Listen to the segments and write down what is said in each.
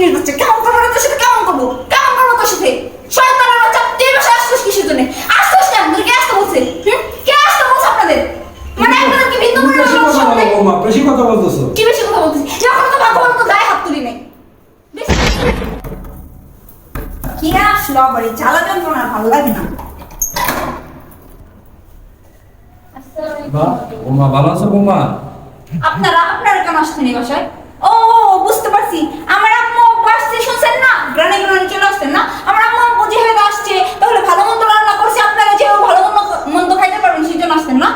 ফকিনির বাচ্চা কেমন করব না তোর সাথে কেমন করব? কেমন করব তোর সাথে শয়তানের বাচ্চা তুই আসছিস কিসের জন্য? আসছিস না তোর কে আসতে বলছে? কে আসতে বলছে আপনাদের? মানে আপনাদের কি বিন্দু করে বেশি কথা বেশি কথা বলতেছো। কি বেশি কথা বলতেছি? যখন তো ভাগ্য ভালো তো গায়ে হাত তুলি নাই। কি আসলো আবার? এই জ্বালা যন্ত্রণা ভালো লাগে না। বা ভালো আছো বৌমা? আপনারা আপনারা কেন আসছেন এই বাসায়? ও বুঝতে পারছি আমার আম্মু আব্বু আসছে শুনছেন না গ্রানে গ্রানে চলে আসছেন না? আমার আম্মু আব্বু যেহেতু আসছে। তাহলে ভালো মন্দ রান্না করছে আপনারা যেও ভালো মন্দ মন্দ খাইতে পারবেন সেই জন্য আসছেন না?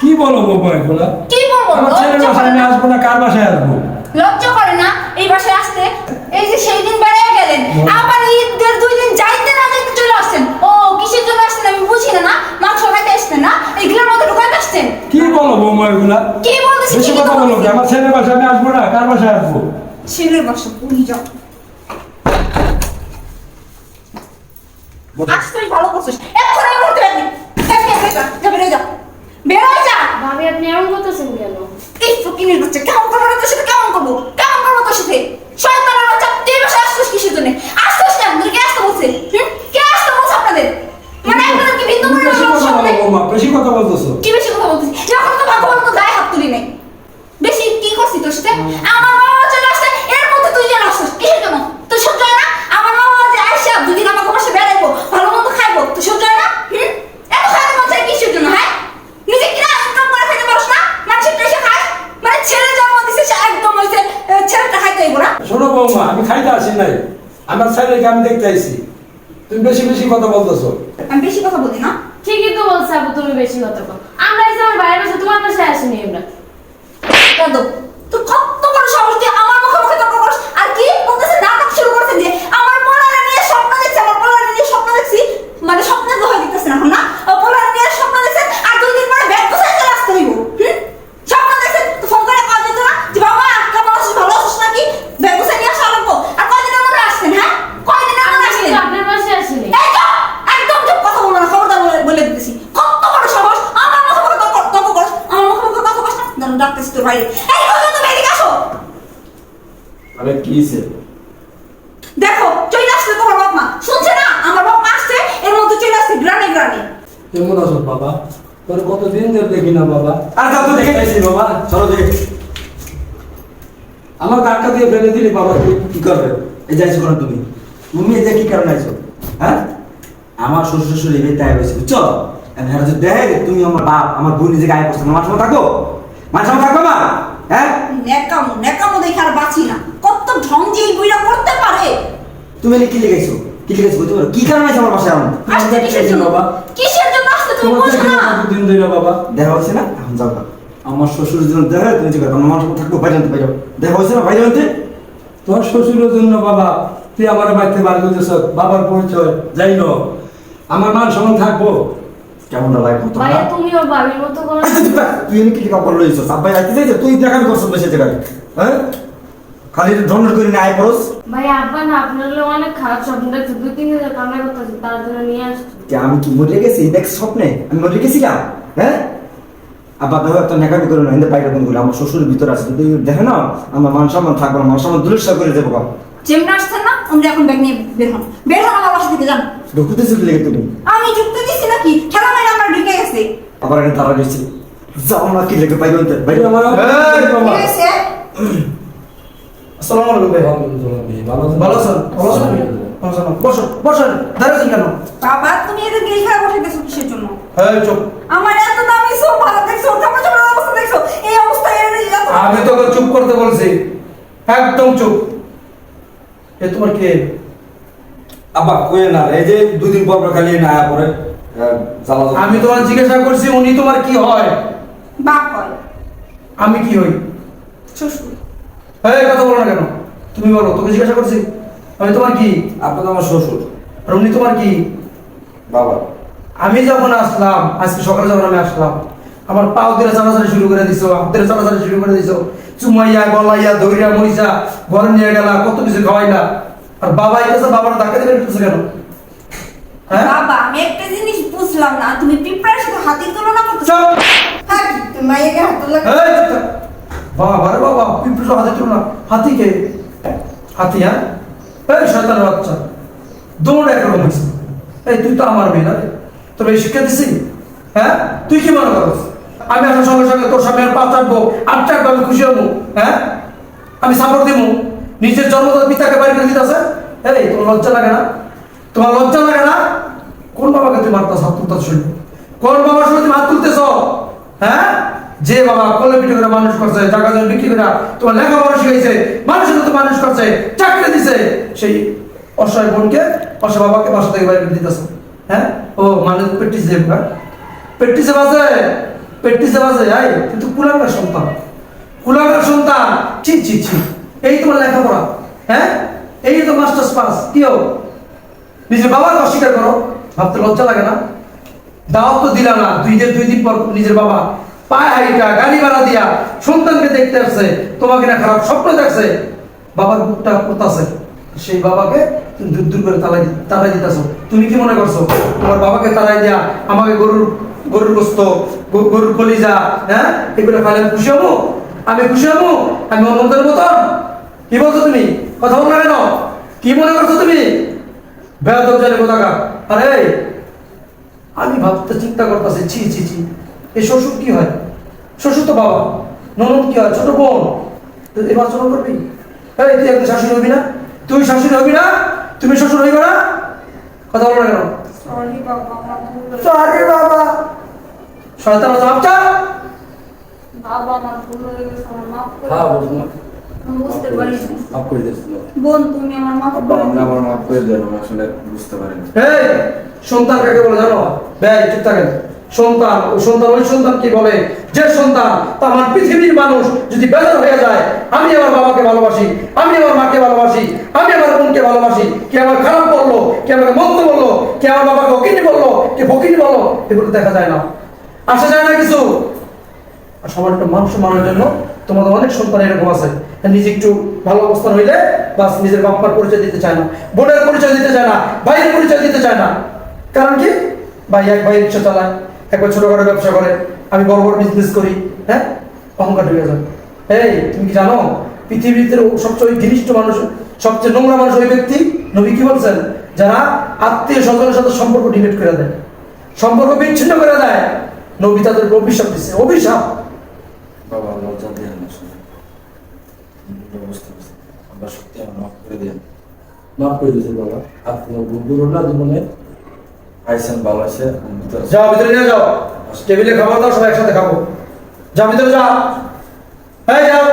কি বলো বৌমা এগুলা? কি বলব? আমার ছেলের বাসায় আমি? আসব না কার বাসায় আসব? লজ্জা করে না? এই বাসায় আসতে? এই যে সেই দিন বেড়ে গেলেন। আবার ঈদের দুই দিন যাইতে না যাইতে চলে আসছেন। ও কিসের জন্য আসছেন আমি বুঝি না না? মাংস খাইতে আসছেন না? এগুলোর মধ্যে ঢুকাইতে আসছেন? কি বলো বৌমা এগুলা? কি বলতেছি বেশি কথা বলো আমার ছেলের বাসায় আমি আসব না কার বাসায় আসব? ছেলের বাসা পুরি যাও। আসতেই ভালো করছিস। এখন এই মুহূর্তে বের যা বেরো যা। ভাবি আপনি এমন করতেছেন কেন? এই ফকিনের বাচ্চা কেমন করব তোর সাথে? কেমন করব? কেমন করব তোর সাথে? শয়তানের বাচ্চা তুই এই আসছিস কিসের জন্য? আসছিস না তোর কে আসতে বলছে? কে আসতে বলছে আপনাদের? মানে আপনাদের কি বিন্দু করে বেশি কথা বলতেছো। কি বেশি কথা বলতেছি যখন তো ভাগ্য তো গায়ে হাত তুলি নাই। বেশি কি করছি তোর সাথে আমার বাবা চলে আসছে এর মধ্যে তুই যেন আসছিস কিসের জন্য তুই সহ্য হয় না আমার বাবা যে আইসা দুদিন আমাকে বসে বেড়াইবো ভালো মন্দ খাইবো তুই সহ্য হয় না হুম এত খাইতে মন চাই কিসের জন্য হ্যাঁ নিজে কিনা ইনকাম করে খাইতে পারস না মানুষের টাকা খাস মানে ছেলে জন্ম দিছে সে একদম হইছে আহ, ছেলেটা খাইতে হইব না শোনো বৌমা আমি খাইতে আসি নাই। আমার ছেলেকে আমি দেখতে আইছি। তুমি বেশি বেশি কথা বলতেছো। আমি বেশি কথা বলি না। ঠিকই তো বলছো আপু তুমি বেশি কথা বল। আমরা এসে আমার বাইরে বসে তোমার পাশে আসিনি আমরা। যাদব তুই কত বড় সাহস দিয়ে আমার মুখে মুখে তর্ক করিস আর কি বলতেছে নাটক শুরু করছেন যে আমার পোলারে নিয়ে স্বপ্ন দেখছে আমার পোলারে নিয়ে স্বপ্ন দেখছি মানে স্বপ্নের দোহাই দিতেছেন এখন না ও পোলারে নিয়ে স্বপ্ন দেখছেন আর দুই দিন পরে ব্যাগ গোছাই চলে আসতে হইব হুম স্বপ্ন দেখছেন তো ফোন করে কল দিত না যে বাবা কেমন আছিস ভালো আছিস নাকি ব্যাগ গোছাই নিয়ে আসা লাগবো আর কয়দিনের মধ্যে আসছেন হ্যাঁ কয়দিনের মধ্যে আমরা আসছেন কিন্তু আপনার পাশে আসিনি এই তো একদম চুপ কথা বলব না খবরদার বলে বলে দিতেছি কত বড় সাহস আমার মুখে মুখে তর্ক তর্ক করিস আমার মুখে মুখে কথা করিস না দাঁড়া, ডাকতেছি তোর বাইরে এই কত তুমি এদিকে আসো। আরে কি হইছে? দেখো চলে আসছে তোমার বাপ মা শুনছে না? আমার বাপ মা আসছে এর মধ্যে চলে আসছে গ্রানে গ্রানে কেমন আছো বাবা? তোর কতদিন ধরে দেখি না বাবা। আর যাও তো দেখে আইছি বাবা। চলো দেখে। আমার কাটটা দিয়ে ফেলে দিলি বাবা তুই কি করবে? এই যাইছো কেন তুমি? তুমি এই যে কি কারণে আইছো? হ্যাঁ? আমার শ্বশুর শ্বশুর এই বেতায় হয়েছে বুঝছ? হ্যাঁ তুমি আমার বাপ আমার বোন নিজে গায়ে পড়ছে আমার সময় থাকো। সময় থাকব মা হ্যাঁ? নেকামো নেকামো দেখে আর বাঁচি না। কত ঢং যে এই বইটা করতে পারে? তুমি এনে কি লিখেছো? কি লিখেছো বলতে পারো? কি কারণে আমার বাসায় আমার আসতে কিসের জন্য? বাবা। কিসের জন্য আসতে তুমি দেখি না? না কতদিন ধরে বাবা। দেখা হয়েছে না? এখন যাও না। আমার শ্বশুর জন্য দেখে তুমি যে আমার থাকব বাইরে আনতে বাইরে দেখা হয়েছে না? বাইরে আনতে তোর শ্বশুরের জন্য বাবা তুই আমার বাড়িতে বার করতেছ বাবার পরিচয় যাই ন আমার মান সমান থাকব। কেমন লাগে ভাইয়া তুমি ওর বাবির মতো করো তুই এনে কি কাপড় লইছো সাব্বাই আইতে যাইছো তুই করছ বেশি জায়গায়। হ্যাঁ? খালি করে আব্বা না আপনার অনেক খারাপ স্বপ্ন দেখছে। দুই তিন দিন কান্না করতেছে তার জন্য নিয়ে আসছি। আমি কি মরে গেছি? দেখ স্বপ্নে আমি মরে গেছিলাম। হ্যাঁ? দেখো একটা নেকামি করে না বাইরে কোন আমার শ্বশুরের ভিতরে আছে। যদি দেখে না আমার মান সম্মান থাকব না মান সম্মান দুলিশা করে দেবো। কাম যেমন আসছেন না আমরা এখন ব্যাগ নিয়ে বের হন। বের হন আমার বাসা থেকে যান। ঢুকুতে চলে লেগে তুমি? আমি যুক্ত দিছি নাকি? খেলা মেরে আমার ঢুকে গেছে আবার এখানে তারা গেছি যাও না কি লেগে বাইরে বাইরে আমার এই, আসসালামু আলাইকুম ভাই। ভালো ভালো আছেন? ভালো আছেন? ভালো আছেন? বসো বসেন দাঁড়িয়েছেন কেন? বাবা তুমি এটা গিয়ে খারাপ বসে গেছো কিসের জন্য? হ্যাঁ চুপ। আমার এত দামি সোফা দেখছ? তারপর তোমার অবস্থা দেখছ? এই অবস্থায় এর আমি তোকে চুপ করতে বলছি। একদম চুপ। এ তোমার কে? আবার কয়ে না এই যে দুদিন পর পর খালি না পরে। আমি তোমার জিজ্ঞাসা করছি উনি তোমার কি হয়? বাপ হয়। আমি কি হই? শ্বশুর। হ্যাঁ কথা বলো না কেন? তুমি বলো তোকে জিজ্ঞাসা করছি। আমি তোমার কি? আপনি তো আমার শ্বশুর। আর উনি তোমার কি? বাবা। আমি যখন আসলাম আজকে সকালে যখন আমি আসলাম আমার পাও দিয়ে চালাচালি শুরু করে দিছো হাত দিয়ে চালাচালি শুরু করে দিছো। চুমাইয়া গলাইয়া ধরিয়া মরিচা ঘরে নিয়ে গেলা কত কিছু খাওয়াইলা। আর বাবা এসেছে বাবার ধাক্কা বেরোতেছে কেন? হ্যাঁ বাবা আমি একটা জিনিস বুঝলাম না। তুমি পিঁপড়ার সাথে হাতির তুলনা করতেছো! হ্যাঁ তুমি মাইয়াকে হাত। বাবা রে বাবা পিঁপড়ে হাতে তুলো না হাতি কে? হাতি হ্যাঁ? এই শয়তানের বাচ্চা। দৌড় একরকম হয়েছে। এই তুই তো আমার মেয়ে না তোর শিক্ষা দিছি? হ্যাঁ? তুই কি মনে করস? আমি আসার সঙ্গে সঙ্গে তোর সামনে আর পা চাটবো আট আমি খুশি হব হ্যাঁ? আমি সাপোর্ট দিব। নিজের জন্মদার পিতাকে বাড়ি করে দিতেছে এই তোমার লজ্জা লাগে না? তোমার লজ্জা লাগে না? কোন বাবাকে তুমি মারতাস হাত তুলতাস শুনি কোন বাবার সঙ্গে তুমি হাত তুলতেছ? হ্যাঁ? যে বাবা কোলে পিঠে করে মানুষ করছে, টাকা জমি বিক্রি করে তোমার লেখাপড়া শিখাইছে, মানুষের মতো মানুষ করছে, চাকরি দিছে, সেই অসহায় বোনকে, অসহায় বাবাকে বাসা থেকে বাইরে দিতেছ। হ্যাঁ? ও মানে পেটিস দেব হ্যাঁ পেটিসে বাজে পেটিসে বাজে আই কিন্তু কুলাঙ্গার সন্তান। কুলাঙ্গার সন্তান, ছি ছি ছি। এই তোমার লেখাপড়া। হ্যাঁ? এই তো মাস্টার্স পাস, কি হোক নিজের বাবাকে অস্বীকার করো। ভাবতে লজ্জা লাগে না? দাওয়াত তো দিলা না দুই যে দুই দিন পর নিজের বাবা পায়ে হাইটা গাড়ি ভাড়া দিয়া সন্তানকে দেখতে আসছে, তোমাকে না খারাপ স্বপ্ন দেখছে। বাবার বুকটা করতেছে সেই বাবাকে তুমি দূর দূর করে তালাই তালাই দিতেছো। তুমি কি মনে করছ? তোমার বাবাকে তালাই দিয়া আমাকে গরুর গরুর গরু- গরুর কলিজা হ্যাঁ? এগুলো খাইলে খুশি হব? আমি খুশি হব? আমি অন্যদের মতন? কি বলছো তুমি? কথা বলো কেন? কি মনে করছ তুমি? বেয়াদব জানে কোথাকা আরে আমি ভাবতে চিন্তা করতেছি ছি ছি ছি। এই শ্বশুর কি হয়? শ্বশুর তো বাবা ননদ কি হয়? ছোট বোন। তুই এবার আচরণ করবি? এই তুই একদিন শাশুড়ি হবি না? তুই শাশুড়ি হবি না? তুমি শ্বশুর হইবে না? কথা বলো না কেন? সরি বাবা শয়তান বাবা। আমার ভুল হয়ে গেছে আমার মাফ করে আমি বুঝতে পারিনি। মাফ করে দিয়েছি বোন তুমি আমার মাফ আব্বা আপনি আমার মাফ করে দেন আমি আসলে বুঝতে পারিনি। এই সন্তান কাকে বলে জানো? ব্যয় চুপ থাকেন। সন্তান ও সন্তান ওই সন্তান বলে? যে সন্তান আমার পৃথিবীর মানুষ যদি বেজার হয়ে যায় আমি আমার বাবাকে ভালোবাসি আমি আমার মাকে ভালোবাসি আমি আমার বোনকে ভালোবাসি কে আমার খারাপ বলল কে আমাকে মন্দ বলল কে আমার বাবাকে অকিনি বলল কে ফকিনি বলল এগুলো দেখা যায় না। আসা যায় না কিছু? আর সবার একটা মানুষ মানার জন্য তোমাদের অনেক সন্তান এরকম আছে। নিজে একটু ভালো অবস্থান হইলে বাস নিজের বাপ্পার পরিচয় দিতে চায় না, বোনের পরিচয় দিতে চায় না, ভাইয়ের পরিচয় দিতে চায় না। কারণ কি? ভাই এক ভাই রিক্সা চালায়, একবার ছোটখাটো ব্যবসা করে, আমি বড় বড় বিজনেস করি হ্যাঁ? অহংকার ঢুকে যায়। এই, তুমি কি জানো? পৃথিবীতে সবচেয়ে ঘনিষ্ঠ মানুষ, সবচেয়ে নোংরা মানুষ ওই ব্যক্তি? নবী কি বলছেন? যারা আত্মীয় স্বজনের সাথে সম্পর্ক ডিলিট করে দেয়, সম্পর্ক বিচ্ছিন্ন করে দেয়, নবী তাদের অভিশাপ দিচ্ছে অভিশাপ? বাবা লজ্জা দিয়ে না আসলে আমি বুঝতে পারছি আব্বা সত্যি আমার মাফ করে দেন? মাফ করে দিয়েছি বাবা। আপনি ভুল না জীবনে আইসেন ভালো আছে আমি ভিতরে আছি। যাও। ভিতরে নিয়ে যাও টেবিলে খাবার দাও সবাই একসাথে খাব। যাও ভিতরে যাও হ্যাঁ যাও